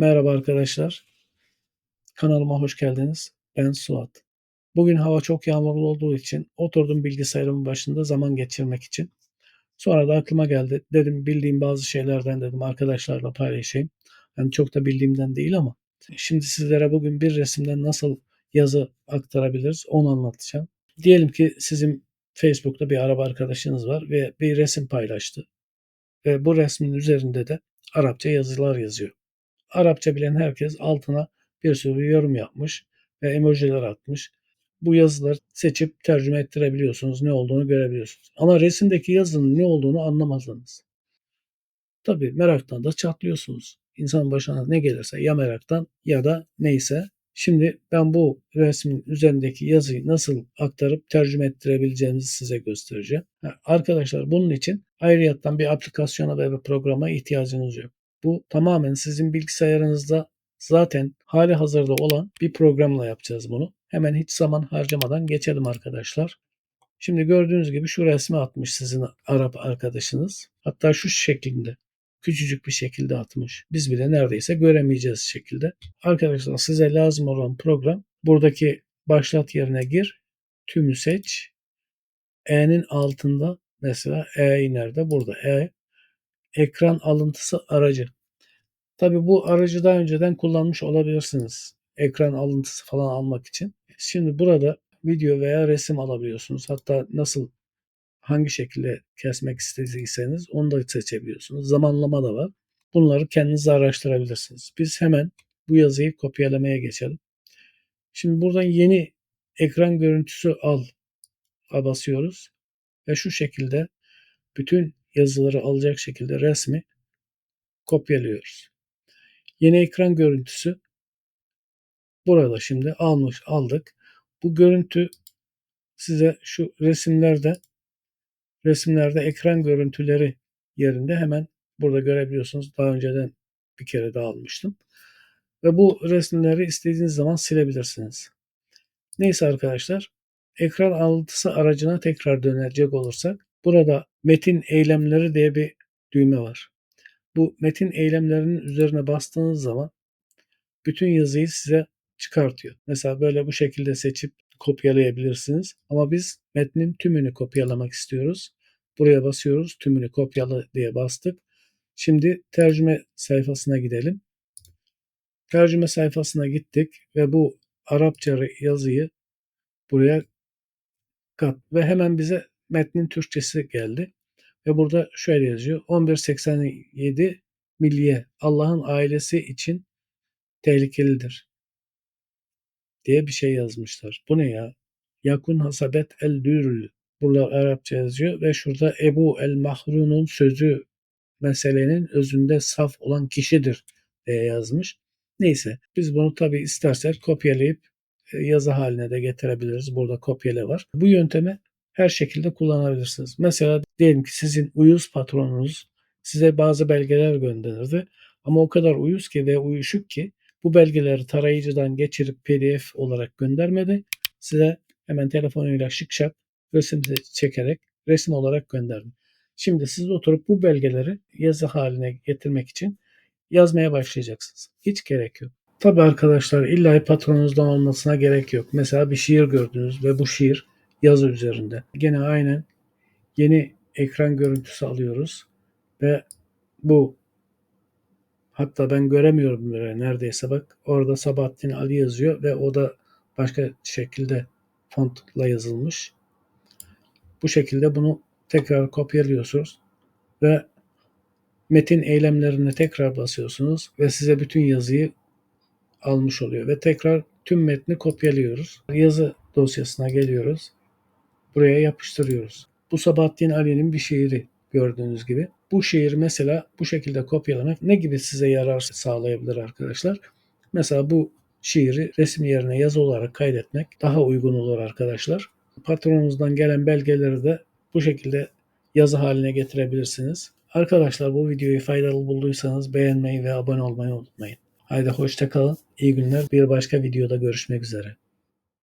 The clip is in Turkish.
Merhaba arkadaşlar. Kanalıma hoş geldiniz. Ben Suat. Bugün hava çok yağmurlu olduğu için oturdum bilgisayarımın başında zaman geçirmek için. Sonra da aklıma geldi. Dedim bildiğim bazı şeylerden dedim arkadaşlarla paylaşayım. Yani çok da bildiğimden değil ama. Şimdi sizlere bugün bir resimden nasıl yazı aktarabiliriz onu anlatacağım. Diyelim ki sizin Facebook'ta bir araba arkadaşınız var ve bir resim paylaştı. Ve bu resmin üzerinde de Arapça yazılar yazıyor. Arapça bilen herkes altına bir sürü yorum yapmış ve emojiler atmış. Bu yazıları seçip tercüme ettirebiliyorsunuz. Ne olduğunu görebiliyorsunuz. Ama resimdeki yazının ne olduğunu anlamazsınız. Tabii meraktan da çatlıyorsunuz. İnsan başına ne gelirse ya meraktan ya da neyse. Şimdi ben bu resmin üzerindeki yazıyı nasıl aktarıp tercüme ettirebileceğinizi size göstereceğim. Arkadaşlar bunun için ayrıyattan bir aplikasyona ve bir programa ihtiyacınız yok. Bu tamamen sizin bilgisayarınızda zaten hali hazırda olan bir programla yapacağız bunu. Hemen hiç zaman harcamadan geçelim arkadaşlar. Şimdi gördüğünüz gibi şu resmi atmış sizin Arap arkadaşınız. Hatta şu şeklinde küçücük bir şekilde atmış. Biz bile neredeyse göremeyeceğiz şekilde. Arkadaşlar size lazım olan program buradaki başlat yerine gir. Tümü seç. E'nin altında mesela E nerede? Burada E. Ekran alıntısı aracı. Tabi bu aracı daha önceden kullanmış olabilirsiniz. Ekran alıntısı falan almak için. Şimdi burada video veya resim alabiliyorsunuz. Hatta nasıl hangi şekilde kesmek istediyseniz onu da seçebiliyorsunuz. Zamanlama da var. Bunları kendiniz araştırabilirsiniz. Biz hemen bu yazıyı kopyalamaya geçelim. Şimdi buradan yeni ekran görüntüsü al basıyoruz ve şu şekilde bütün yazıları alacak şekilde resmi kopyalıyoruz. Yeni ekran görüntüsü burada şimdi almış aldık. Bu görüntü size şu resimlerde resimlerde ekran görüntüleri yerinde hemen burada görebiliyorsunuz. Daha önceden bir kere daha almıştım. Ve bu resimleri istediğiniz zaman silebilirsiniz. Neyse arkadaşlar ekran alıntısı aracına tekrar dönecek olursak burada metin eylemleri diye bir düğme var. Bu metin eylemlerinin üzerine bastığınız zaman bütün yazıyı size çıkartıyor. Mesela böyle bu şekilde seçip kopyalayabilirsiniz. Ama biz metnin tümünü kopyalamak istiyoruz. Buraya basıyoruz. Tümünü kopyala diye bastık. Şimdi tercüme sayfasına gidelim. Tercüme sayfasına gittik ve bu Arapça yazıyı buraya kat ve hemen bize metnin Türkçesi geldi. Ve burada şöyle yazıyor. 1187 milliye Allah'ın ailesi için tehlikelidir diye bir şey yazmışlar. Bu ne ya? Yakun hasabet el dürül. Burada Arapça yazıyor ve şurada Ebu el Mahrun'un sözü meselenin özünde saf olan kişidir diye yazmış. Neyse biz bunu tabi istersek kopyalayıp e, yazı haline de getirebiliriz. Burada kopyala var. Bu yöntemi her şekilde kullanabilirsiniz. Mesela diyelim ki sizin uyuz patronunuz size bazı belgeler gönderirdi. Ama o kadar uyuz ki ve uyuşuk ki bu belgeleri tarayıcıdan geçirip PDF olarak göndermedi. Size hemen telefonuyla şık şak resim çekerek resim olarak gönderdi. Şimdi siz oturup bu belgeleri yazı haline getirmek için yazmaya başlayacaksınız. Hiç gerek yok. Tabi arkadaşlar illa patronunuzdan olmasına gerek yok. Mesela bir şiir gördünüz ve bu şiir yazı üzerinde. Gene aynen yeni ekran görüntüsü alıyoruz ve bu hatta ben göremiyorum böyle neredeyse bak orada Sabahattin Ali yazıyor ve o da başka şekilde fontla yazılmış. Bu şekilde bunu tekrar kopyalıyorsunuz ve metin eylemlerine tekrar basıyorsunuz ve size bütün yazıyı almış oluyor ve tekrar tüm metni kopyalıyoruz. Yazı dosyasına geliyoruz buraya yapıştırıyoruz. Bu Sabahattin Ali'nin bir şiiri gördüğünüz gibi. Bu şiir mesela bu şekilde kopyalamak ne gibi size yarar sağlayabilir arkadaşlar? Mesela bu şiiri resim yerine yazı olarak kaydetmek daha uygun olur arkadaşlar. Patronunuzdan gelen belgeleri de bu şekilde yazı haline getirebilirsiniz. Arkadaşlar bu videoyu faydalı bulduysanız beğenmeyi ve abone olmayı unutmayın. Haydi hoşça kalın. İyi günler. Bir başka videoda görüşmek üzere.